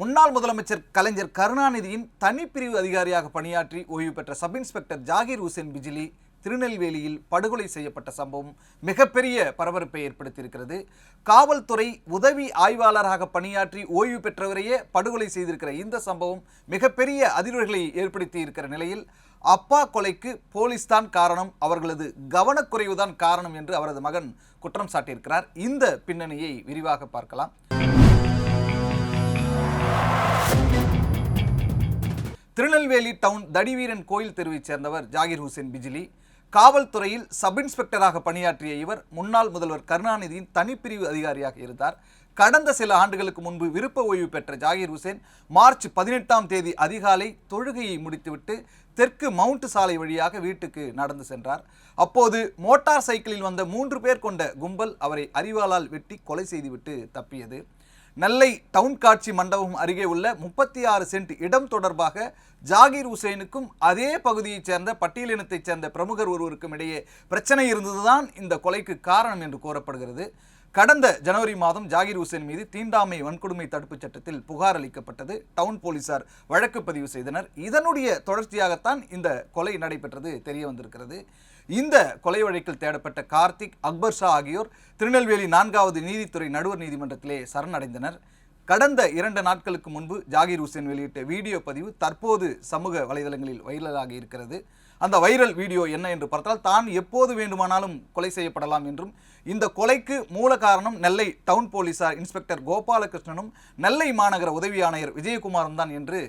முன்னாள் முதலமைச்சர் கலைஞர் கருணாநிதியின் தனிப்பிரிவு அதிகாரியாக பணியாற்றி ஓய்வு பெற்ற சப் இன்ஸ்பெக்டர் ஜாகிர் ஹுசேன் பிஜிலி திருநெல்வேலியில் படுகொலை செய்யப்பட்ட சம்பவம் மிகப்பெரிய பரபரப்பை ஏற்படுத்தியிருக்கிறது. காவல்துறை உதவி ஆய்வாளராக பணியாற்றி ஓய்வு பெற்றவரையே படுகொலை செய்திருக்கிற இந்த சம்பவம் மிகப்பெரிய அதிர்வுகளை ஏற்படுத்தி இருக்கிற நிலையில் அப்பா கொலைக்கு போலீஸ் தான் காரணம் அவர்களது கவனக்குறைவுதான் காரணம் என்று அவரது மகன் குற்றம் சாட்டியிருக்கிறார். இந்த பின்னணியை விரிவாக பார்க்கலாம். திருநெல்வேலி டவுன் தடிவீரன் கோயில் தெருவைச் சேர்ந்தவர் ஜாகிர் ஹுசேன் பிஜிலி காவல்துறையில் சப் இன்ஸ்பெக்டராக பணியாற்றிய இவர் முன்னாள் முதல்வர் கருணாநிதியின் தனிப்பிரிவு அதிகாரியாக இருந்தார். கடந்த சில ஆண்டுகளுக்கு முன்பு விருப்ப ஓய்வு பெற்ற ஜாகிர் ஹுசேன் மார்ச் பதினெட்டாம் தேதி அதிகாலை தொழுகையை முடித்துவிட்டு தெற்கு மவுண்ட் சாலை வழியாக வீட்டுக்கு நடந்து சென்றார். அப்போது மோட்டார் சைக்கிளில் வந்த மூன்று பேர் கொண்ட கும்பல் அவரை அறிவாளால் வெட்டி கொலை செய்துவிட்டு தப்பியது. நெல்லை டவுன் காட்சி மண்டபம் அருகே உள்ள முப்பத்தி ஆறு சென்ட் இடம் தொடர்பாக ஜாகிர் ஹுசேனுக்கும் அதே பகுதியைச் சேர்ந்த பட்டியலினத்தைச் சேர்ந்த பிரமுகர் ஒருவருக்கும் இடையே பிரச்சனை இருந்ததுதான் இந்த கொலைக்கு காரணம் என்று கூறப்படுகிறது. கடந்த ஜனவரி மாதம் ஜாகிர் ஹுசேன் மீது தீண்டாமை வன்கொடுமை தடுப்புச் சட்டத்தில் புகார் அளிக்கப்பட்டது. டவுன் போலீசார் வழக்கு பதிவு செய்தனர். இதனுடைய தொடர்ச்சியாகத்தான் இந்த கொலை நடைபெற்றது தெரிய வந்திருக்கிறது. இந்த கொலை வழக்கில் தேடப்பட்ட கார்த்திக் அக்பர் ஷா ஆகியோர் திருநெல்வேலி நான்காவது நீதித்துறை நடுவர் நீதிமன்றத்திலே சரணடைந்தனர். கடந்த இரண்டு நாட்களுக்கு முன்பு ஜாகிர் ஹுசேன் வெளியிட்ட வீடியோ பதிவு தற்போது சமூக வலைதளங்களில் வைரலாக இருக்கிறது. அந்த வைரல் வீடியோ என்ன என்று பார்த்தால் தான் எப்போது வேண்டுமானாலும் கொலை செய்யப்படலாம் என்றும் இந்த கொலைக்கு மூல காரணம் நெல்லை டவுன் போலீசார் இன்ஸ்பெக்டர் கோபாலகிருஷ்ணனும் நெல்லை மாநகர உதவி ஆணையர் விஜயகுமாரும் தான் என்று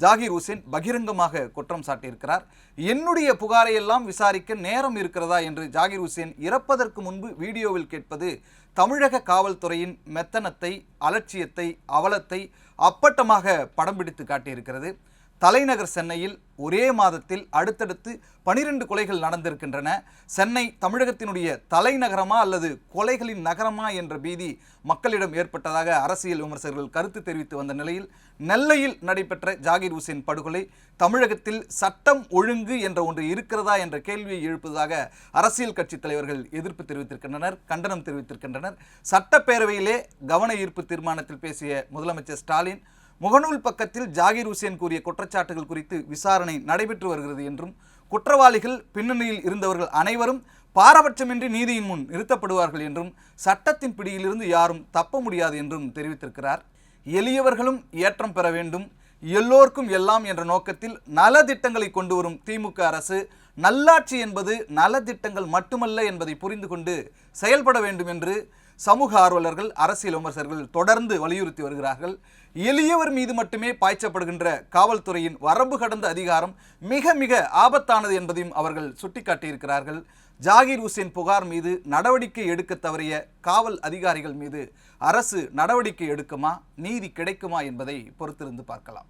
ஜாகிர் ஹுசேன் பகிரங்கமாக குற்றம் சாட்டியிருக்கிறார். என்னுடைய புகாரை எல்லாம் விசாரிக்க நேரம் இருக்கிறதா என்று ஜாகிர் ஹுசேன் இறப்பதற்கு முன்பு வீடியோவில் கேட்பது தமிழக காவல்துறையின் மெத்தனத்தை அலட்சியத்தை அவலத்தை அப்பட்டமாக படம் பிடித்து காட்டியிருக்கிறது. தலைநகர் சென்னையில் ஒரே மாதத்தில் அடுத்தடுத்து பனிரெண்டு கொலைகள் நடந்திருக்கின்றன. சென்னை தமிழகத்தினுடைய தலைநகரமா அல்லது கொலைகளின் நகரமா என்ற பீதி மக்களிடம் ஏற்பட்டதாக அரசியல் விமர்சகர்கள் கருத்து தெரிவித்து வந்த நிலையில் நெல்லையில் நடைபெற்ற ஜாகிர் ஹுசேன் படுகொலை தமிழகத்தில் சட்டம் ஒழுங்கு என்ற ஒன்று இருக்கிறதா என்ற கேள்வியை எழுப்பதாக அரசியல் கட்சி தலைவர்கள் எதிர்ப்பு தெரிவித்திருக்கின்றனர் கண்டனம் தெரிவித்திருக்கின்றனர். சட்டப்பேரவையிலே கவன ஈர்ப்பு தீர்மானத்தில் பேசிய முதலமைச்சர் ஸ்டாலின் முகநூல் பக்கத்தில் ஜாகிர் ஹுசேன் கூறிய குற்றச்சாட்டுகள் குறித்து விசாரணை நடைபெற்று வருகிறது என்றும் குற்றவாளிகள் பின்னணியில் இருந்தவர்கள் அனைவரும் பாரபட்சமின்றி நீதியின் முன் நிறுத்தப்படுவார்கள் என்றும் சட்டத்தின் பிடியிலிருந்து யாரும் தப்ப முடியாது என்றும் தெரிவித்திருக்கிறார். எளியவர்களும் ஏற்றம் பெற வேண்டும். எல்லோருக்கும் எல்லாம் என்ற நோக்கத்தில் நலத்திட்டங்களை கொண்டு வரும் திமுக அரசு நல்லாட்சி என்பது நலத்திட்டங்கள் மட்டுமல்ல என்பதை புரிந்து கொண்டு செயல்பட வேண்டும் என்று சமூக ஆர்வலர்கள் அரசியல் விமர்சகர்கள் தொடர்ந்து வலியுறுத்தி வருகிறார்கள். எளியவர் மீது மட்டுமே பாய்ச்சப்படுகின்ற காவல்துறையின் வரம்பு கடந்த அதிகாரம் மிக மிக ஆபத்தானது என்பதையும் அவர்கள் சுட்டிக்காட்டியிருக்கிறார்கள். ஜாகிர் ஹுசேன் புகார் மீது நடவடிக்கை எடுக்க தவறிய காவல் அதிகாரிகள் மீது அரசு நடவடிக்கை எடுக்குமா நீதி கிடைக்குமா என்பதை பொறுத்திருந்து பார்க்கலாம்.